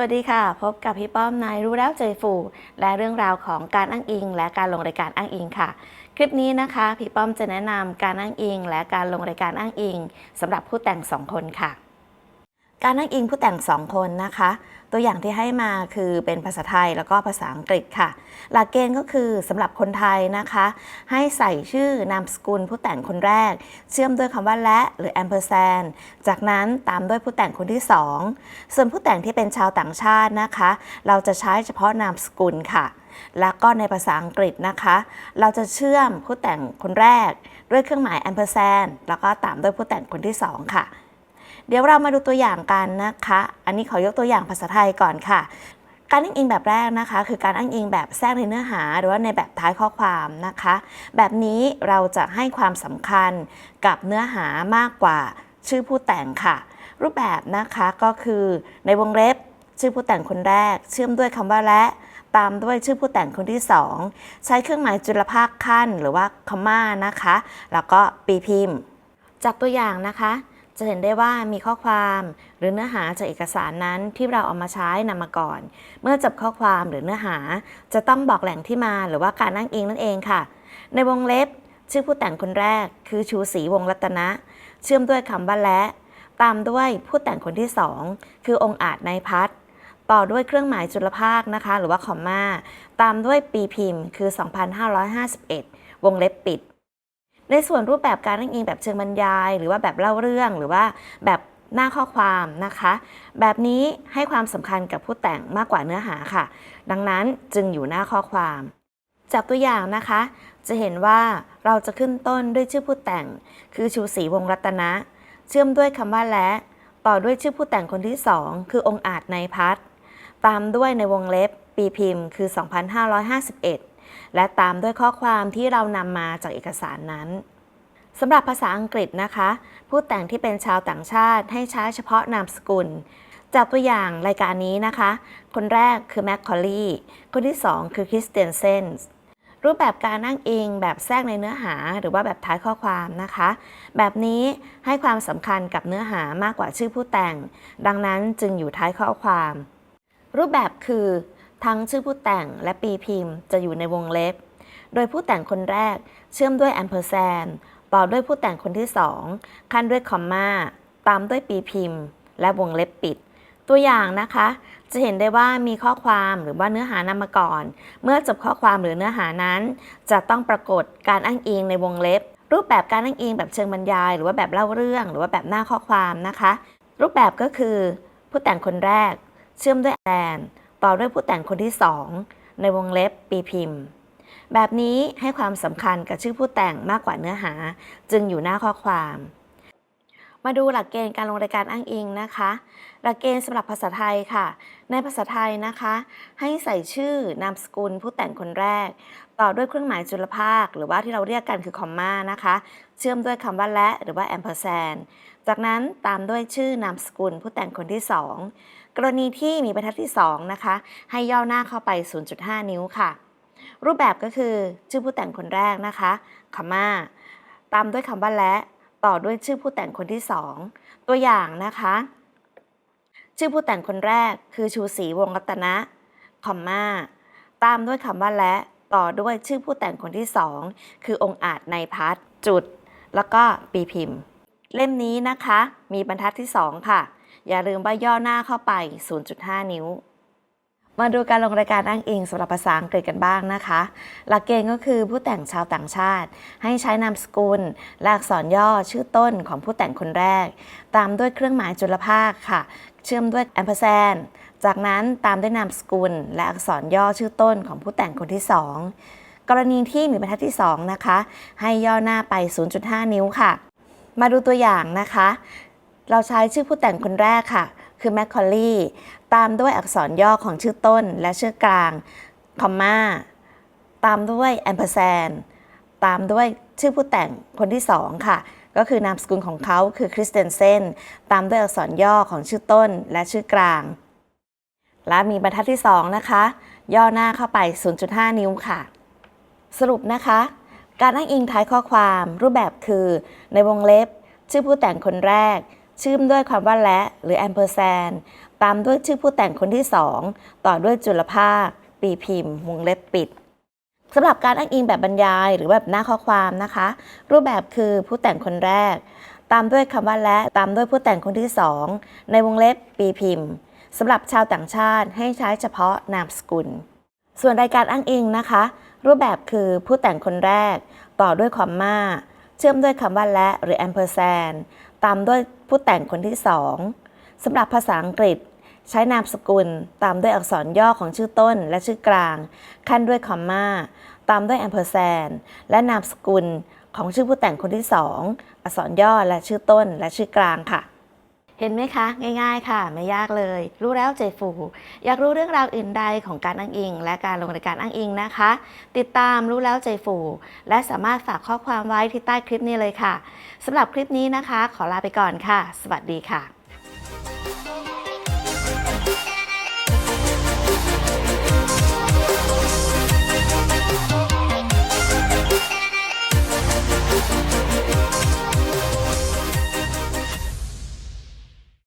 วัสดีค่ะ พบกับพี่ป้อมนายรู้แล้วใจฟู และเรื่องราวของการอ้างอิง และการลงรายการอ้างอิงค่ะ คลิปนี้นะคะ พี่ป้อมจะแนะนำการอ้างอิง และการลงรายการอ้างอิงสำหรับผู้แต่งสองคนค่ะ การอ้างอิงผู้แต่งสองคนนะคะ ตัวอย่างที่ให้มาคือเป็นภาษาไทยแล้วก็ภาษาอังกฤษค่ะ หลักเกณฑ์ก็คือสำหรับคนไทยนะคะ ให้ใส่ชื่อนามสกุลผู้แต่งคนแรก เชื่อมด้วยคำว่าและหรือ ampersand จากนั้นตามด้วยผู้แต่งคนที่ 2 ส่วนผู้แต่งที่เป็นชาวต่างชาตินะคะ เราจะใช้เฉพาะนามสกุลค่ะ แล้วก็ในภาษาอังกฤษนะคะ เราจะเชื่อมผู้แต่งคนแรก ด้วยเครื่องหมาย ampersand แล้วก็ตามด้วยผู้แต่งคนที่ 2 ค่ะ เดี๋ยวเรามาดูตัวอย่างกันนะคะ อันนี้ขอยกตัวอย่างภาษาไทยก่อนค่ะ การอ้างอิงแบบแรกนะคะ คือการอ้างอิงแบบแทรกในเนื้อหา หรือว่าในแบบท้ายข้อความนะคะ แบบนี้เราจะให้ความสำคัญกับเนื้อหามากกว่าชื่อผู้แต่งค่ะ รูปแบบนะคะก็คือในวงเล็บชื่อผู้แต่งคนแรก เชื่อมด้วยคำว่าและตามด้วยชื่อผู้แต่งคนที่ 2 ใช้เครื่องหมายจุลภาคขั้นหรือว่าคอมมานะคะ แล้วก็ปีพิมพ์ จากตัวอย่างนะคะ จะเห็นได้ว่ามีข้อความหรือเนื้อหาจากเอกสารนั้นที่เราเอามาใช้นำมาก่อน เมื่อจบข้อความหรือเนื้อหาจะต้องบอกแหล่งที่มาหรือว่าการอ้างอิงนั่นเองค่ะ ในวงเล็บชื่อผู้แต่งคนแรกคือชูศรีวงรัตนะ เชื่อมด้วยคำว่าและ ตามด้วยผู้แต่งคนที่สองคือองค์อาจนายพัฒน์ต่อด้วยเครื่องหมายจุลภาคนะคะ หรือว่าคอมมา ตามด้วยปีพิมพ์คือ 2551 วงเล็บปิด ในส่วนรูปแบบการอ้างอิงแบบเชิงบรรยาย หรือว่าแบบเล่าเรื่องหรือว่าแบบหน้าข้อความนะคะ แบบนี้ให้ความสำคัญกับผู้แต่งมากกว่าเนื้อหาค่ะ ดังนั้นจึงอยู่หน้าข้อความ จากตัวอย่างนะคะ จะเห็นว่าเราจะขึ้นต้นด้วยชื่อผู้แต่ง คือชูศรีวงศรัตนะ เชื่อมด้วยคำว่าและ ต่อด้วยชื่อผู้แต่งคนที่สองคือองค์อาจในพัฒตามด้วยในวงเล็บปีพิมพ์ คือ 2551 และตามด้วยข้อความที่เรานำมาจากเอกสารนั้นสำหรับภาษาอังกฤษนะคะ ผู้แต่งที่เป็นชาวต่างชาติให้ใช้เฉพาะนามสกุล จากตัวอย่างรายการนี้นะคะ คนแรกคือแมคคอลลีคนที่ 2 คือคริสเตียนเซนส์รูปแบบการนั่งเองแบบแทรกในเนื้อหาหรือว่าแบบท้ายข้อความนะคะ แบบนี้ให้ความสำคัญกับเนื้อหามากกว่าชื่อผู้แต่ง ดังนั้นจึงอยู่ท้ายข้อความ รูปแบบคือ ทั้งชื่อผู้แต่งและปีพิมพ์จะอยู่ในวงเล็บ โดยผู้แต่งคนแรกเชื่อมด้วย ampersand ต่อด้วยผู้แต่งคนที่สองขั้นด้วยคอมมาตามด้วยปีพิมพ์ และวงเล็บปิด ตัวอย่างนะคะ จะเห็นได้ว่ามีข้อความหรือว่าเนื้อหานำมาก่อน เมื่อจบข้อความหรือเนื้อหานั้น จะต้องปรากฏการอ้างอิงในวงเล็บ รูปแบบการอ้างอิงแบบเชิงบรรยาย หรือว่าแบบเล่าเรื่อง หรือว่าแบบหน้าข้อความนะคะ รูปแบบก็คือ ผู้แต่งคนแรก เชื่อมด้วยแอน ต่อด้วยผู้แต่งคนที่สองในวงเล็บปีพิมพ์ แบบนี้ให้ความสำคัญกับชื่อผู้แต่งมากกว่าเนื้อหา จึงอยู่หน้าข้อความ มาดูหลักเกณฑ์การลงรายการอ้างอิงนะคะ หลักเกณฑ์สำหรับภาษาไทยค่ะ ในภาษาไทยนะคะ ให้ใส่ชื่อนามสกุลผู้แต่งคนแรก ต่อด้วยเครื่องหมายจุลภาค หรือว่าที่เราเรียกกันคือคอมมานะคะ เชื่อมด้วยคำว่าและหรือว่า ampersand จากนั้นตามด้วยชื่อนามสกุลผู้แต่งคนที่ 2 กรณีที่มีบรรทัดที่ 2 นะคะ ให้ย่อหน้าเข้าไป 0.5 นิ้วค่ะ รูปแบบก็คือชื่อผู้แต่งคนแรกนะคะคอมมาตามด้วยคำว่าและต่อด้วยชื่อผู้แต่งคนที่ 2 ตัวอย่างนะคะ ชื่อผู้แต่งคนแรกคือชูศรีวงศ์รัตนะคอมมาตามด้วยคำว่าและต่อด้วยชื่อผู้แต่งคนที่ 2 คือองค์อาจในพัฒน์จุด แล้วก็ปีพิมพ์ เล่มนี้นะคะ มีบรรทัดที่ 2 ค่ะ อย่าลืมว่าย่อหน้าเข้าไป 0.5 นิ้ว มาดูการลงรายการอ้างอิงสำหรับภาษาอังกฤษกันบ้างนะคะ หลักเกณฑ์ก็คือผู้แต่งชาวต่างชาติ ให้ใช้นามสกุลและอักษรย่อชื่อต้นของผู้แต่งคนแรก ตามด้วยเครื่องหมายจุลภาคค่ะ เชื่อมด้วย ampersand จากนั้นตามด้วยนามสกุล และอักษรย่อชื่อต้นของผู้แต่งคนที่ 2 กรณีที่มีบรรทัดที่ 2 นะคะ ให้ย่อหน้าไป 0.5 นิ้วค่ะ มาดูตัวอย่างนะคะ เราใช้ชื่อผู้แต่งคนแรกค่ะ คือแมคคอลลี่ตามด้วยอักษรย่อของชื่อต้นและชื่อกลาง คอมมาตามด้วย ampersand ตามด้วยชื่อผู้แต่งคนที่2ค่ะ ก็คือนามสกุลของเขาคือคริสเตนเซนตามด้วยอักษรย่อของชื่อต้นและชื่อกลาง และมีบรรทัดที่ 2 นะคะ ย่อหน้าเข้าไป 0.5 นิ้วค่ะ สรุปนะคะ การอ้างอิงท้ายข้อความรูปแบบคือ ในวงเล็บ ชื่อผู้แต่งคนแรก ชื่อมด้วยความว่าและหรือ ampersand ตามด้วยชื่อผู้แต่งคนที่สองต่อด้วยจุลภาค ปีพิมพ์ วงเล็บปิดสำหรับการอ้างอิงแบบบรรยายหรือแบบหน้าข้อความนะคะ รูปแบบคือผู้แต่งคนแรก ตามด้วยคำว่าและตามด้วยผู้แต่งคนที่สองในวงเล็บปีพิมพ์สำหรับชาวต่างชาติให้ใช้เฉพาะนามสกุล ส่วนรายการอ้างอิงนะคะ รูปแบบคือผู้แต่งคนแรก ต่อด้วยคอมมาเชื่อมด้วยคำว่าและหรือ ampersand ตามด้วยผู้แต่งคนที่สองสำหรับภาษาอังกฤษ ใช้นามสกุล ตามด้วยอักษรย่อของชื่อต้นและชื่อกลาง ขั้นด้วยคอมมาตามด้วย ampersand และนามสกุลของชื่อผู้แต่งคนที่สองอักษรย่อและชื่อต้นและชื่อกลางค่ะ เห็นไหมคะ ง่ายๆ ค่ะ ไม่ยากเลย รู้แล้วใจฟู อยากรู้เรื่องราวอื่นใดของการอ้างอิง และการลงรายการอ้างอิงนะคะ ติดตามรู้แล้วใจฟู และสามารถฝากข้อความไว้ที่ใต้คลิปนี้เลยค่ะสำหรับคลิปนี้นะคะ ขอลาไปก่อนค่ะ สวัสดีค่ะ